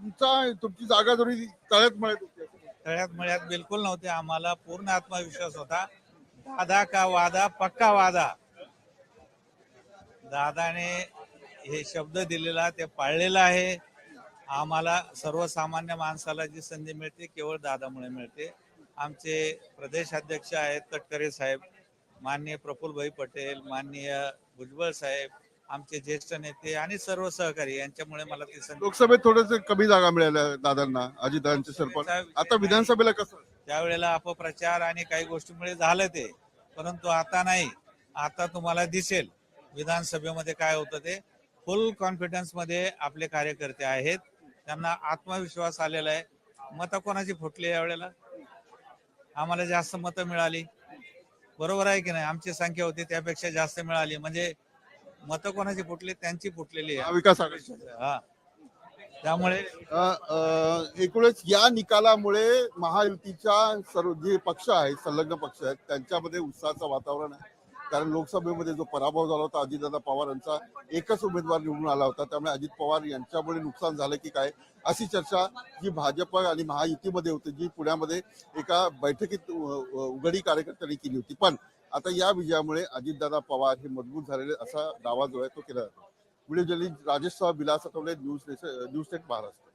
तुमचा तुमची जागा जरी तळ्यात मळ्यात होती तळ्यात मळ्यात बिलकुल नव्हते. आम्हाला पूर्ण आत्मविश्वास होता. दादा का वादा पक्का वादा. दादाने हे शब्द दिलेला ते पाळलेला आहे. आम्हाला सर्वसामान्य माणसाला जी संधी मिळते केवळ दादामुळे मिळते. आमचे प्रदेश अध्यक्ष आहेत तटकरे साहेब माननीय प्रफुल्लभाई पटेल माननीय भुजबळ साहेब आमचे ज्येष्ठ नेते आणि सर्व सहकारी यांच्यामुळे मला ती संधी लोकसभेत थोडस कमी जागा मिळाल्या दादांना अजितदादांचे सरपंच. आता विधानसभेला कसं? त्यावेळेला अपप्रचार आणि काही गोष्टीमुळे झालं ते परंतु आता नाही. आता तुम्हाला दिसेल विधानसभेमध्ये काय होतं ते. फुल कॉन्फिडन्समध्ये आपले कार्यकर्ते आहेत. त्यांना आत्मविश्वास आलेला आहे. मतं कोणाची फुटली यावेळेला आम्हाला जास्त मतं मिळाली. बरोबर आहे की नाही? आमची संख्या होती त्यापेक्षा जास्त मिळाली. म्हणजे मतं कोणाची फुटली त्यांची फुटलेली आहे. महाविकास आघाडी हा. त्यामुळे अ, अ, एकूणच या निकालामुळे महायुतीच्या सर्व जे पक्ष आहेत संलग्न पक्ष आहेत त्यांच्यामध्ये उत्साहाचं वातावरण आहे. कारण लोकसभेमध्ये जो पराभव झाला होता अजितदादा पवार यांचा एकच उमेदवार निवडून आला होता. त्यामुळे अजित पवार यांच्यामुळे नुकसान झालं की काय? अशी चर्चा जी भाजप आणि महायुतीमध्ये होती जी पुण्यामध्ये एका बैठकीत उ- उ- उघडी कार्यकर्त्यांनी केली होती. पण आता या विजयामुळे अजितदादा पवार हे मजबूत झालेले असा दावा जो आहे तो केला जातो. व्हिडिओ जर्नलिस्ट राजेश सह Athawale news news state Maharashtra.